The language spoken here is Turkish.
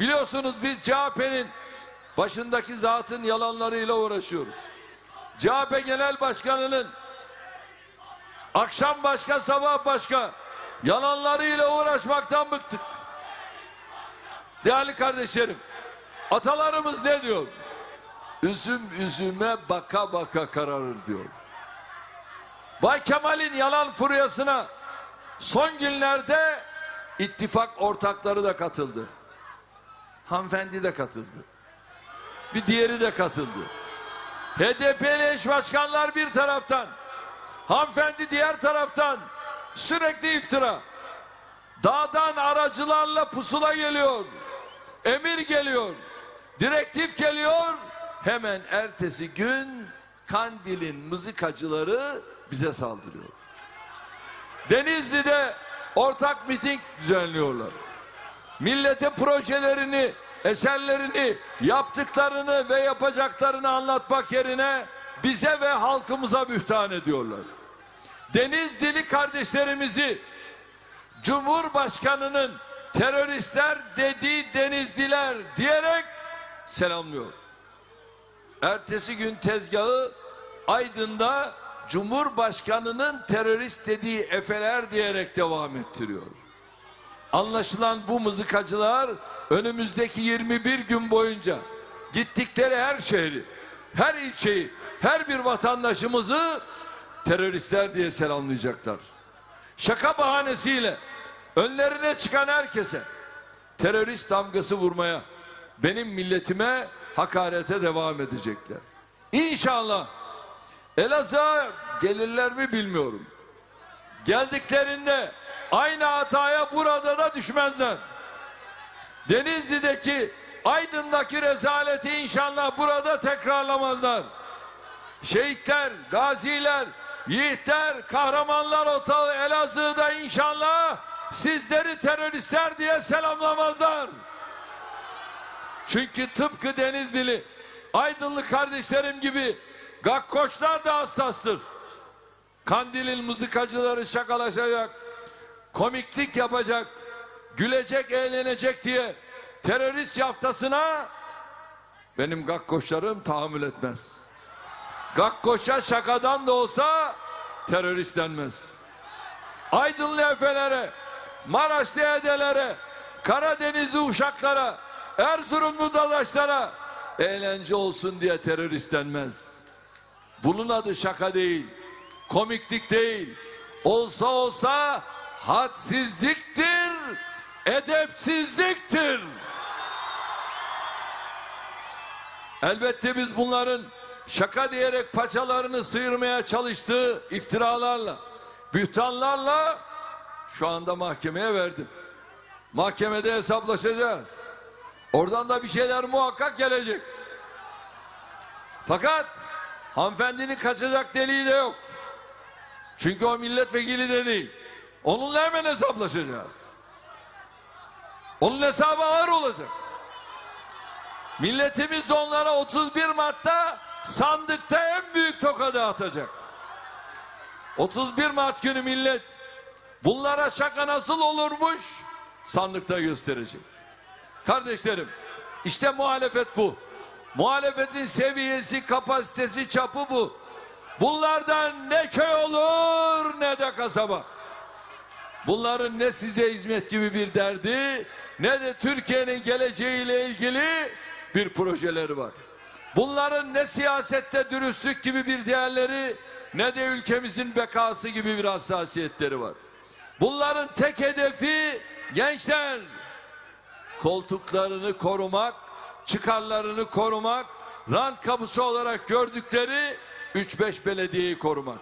Biliyorsunuz biz CHP'nin başındaki zatın yalanlarıyla uğraşıyoruz. CHP Genel Başkanı'nın akşam başka sabah başka yalanlarıyla uğraşmaktan bıktık. Değerli kardeşlerim, atalarımız ne diyor? Üzüm üzüme baka baka kararır diyor. Bay Kemal'in yalan furyasına son günlerde ittifak ortakları da katıldı. Hanımefendi de katıldı. Bir diğeri de katıldı. HDP'li eş başkanlar bir taraftan, hanımefendi diğer taraftan sürekli iftira. Dağdan aracılarla pusula geliyor. Emir geliyor. Direktif geliyor. Hemen ertesi gün Kandil'in mızıkacıları bize saldırıyor. Denizli'de ortak miting düzenliyorlar. Millete projelerini, eserlerini, yaptıklarını ve yapacaklarını anlatmak yerine bize ve halkımıza bühtan ediyorlar. Denizlili kardeşlerimizi Cumhurbaşkanının teröristler dediği denizliler diyerek selamlıyor. Ertesi gün tezgahı Aydın'da Cumhurbaşkanının terörist dediği efeler diyerek devam ettiriyor. Anlaşılan bu mızıkacılar önümüzdeki 21 gün boyunca gittikleri her şehri, her ilçeyi, her bir vatandaşımızı teröristler diye selamlayacaklar. Şaka bahanesiyle önlerine çıkan herkese terörist damgası vurmaya, benim milletime hakarete devam edecekler. İnşallah Elazığ'a gelirler mi bilmiyorum. Geldiklerinde aynı hataya burada da düşmezler. Denizli'deki Aydın'daki rezaleti inşallah burada tekrarlamazlar. Şehitler, gaziler, yiğitler, kahramanlar otağı Elazığ'da inşallah sizleri teröristler diye selamlamazlar. Çünkü tıpkı Denizlili, Aydınlı kardeşlerim gibi Gakkoşlar da hassastır. Kandil'in mızıkacıları şakalaşacak, komiklik yapacak, gülecek, eğlenecek diye terörist yaftasına benim gakkoşlarım tahammül etmez. Gakkoşa şakadan da olsa terörist denmez. Aydınlı efelere, Maraşlı edelere, Karadenizli uşaklara, Erzurumlu dadaşlara eğlence olsun diye terörist denmez. Bunun adı şaka değil, komiklik değil. Olsa olsa hadsizliktir, edepsizliktir. Elbette biz bunların şaka diyerek paçalarını sıyırmaya çalıştığı iftiralarla, bühtanlarla şu anda mahkemeye verdim. Mahkemede hesaplaşacağız. Oradan da bir şeyler muhakkak gelecek. Fakat hanımefendinin kaçacak deliği de yok. Çünkü o milletvekili de değil. Onunla hemen hesaplaşacağız. Onun hesabı ağır olacak. Milletimiz onlara 31 Mart'ta sandıkta en büyük tokadı atacak. 31 Mart günü millet bunlara şaka nasıl olurmuş sandıkta gösterecek. Kardeşlerim işte muhalefet bu. Muhalefetin seviyesi, kapasitesi, çapı bu. Bunlardan ne köy olur ne de kasaba. Bunların ne size hizmet gibi bir derdi ne de Türkiye'nin geleceğiyle ilgili bir projeleri var. Bunların ne siyasette dürüstlük gibi bir değerleri ne de ülkemizin bekası gibi bir hassasiyetleri var. Bunların tek hedefi gençler koltuklarını korumak, çıkarlarını korumak, rant kapısı olarak gördükleri 3-5 belediyeyi korumak.